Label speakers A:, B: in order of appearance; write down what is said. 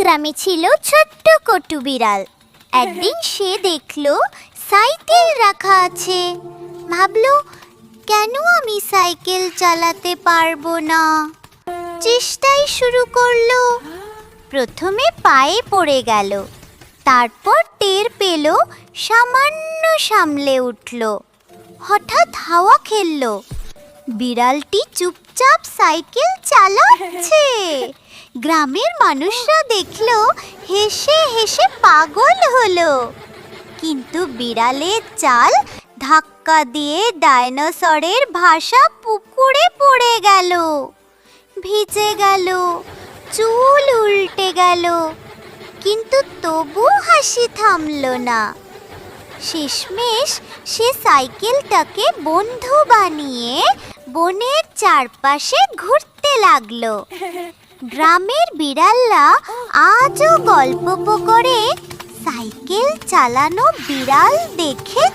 A: গ্রামে ছিল ছোট্ট কটু বিড়াল। একদিন সে দেখল সাইকেল রাখা আছে। ভাবলো, কেন আমি সাইকেল চালাতে পারব না? চেষ্টাই শুরু করল। প্রথমে পায়ে পড়ে গেল, তারপর টের পেল, সামান্য সামলে উঠল। হঠাৎ হাওয়া খেলল। বিড়ালটি চুপচাপ সাইকেল চালাচ্ছে। গ্রামের মানুষরা দেখল হেসে হেসে পাগল হলো। কিন্তু বিড়ালের চাল ধাক্কা দিয়ে ডাইনোসরের ভাষা পুকুরে পড়ে গেল। ভিজে গেল, চুল উল্টে গেল, কিন্তু তবু হাসি থামল না। শেষমেশ সে সাইকেলটাকে বন্ধু বানিয়ে বনের চারপাশে ঘুরতে লাগল। গ্রামের বিড়ালরা আজও গল্প করে সাইকেল চালানো বিড়াল দেখেছ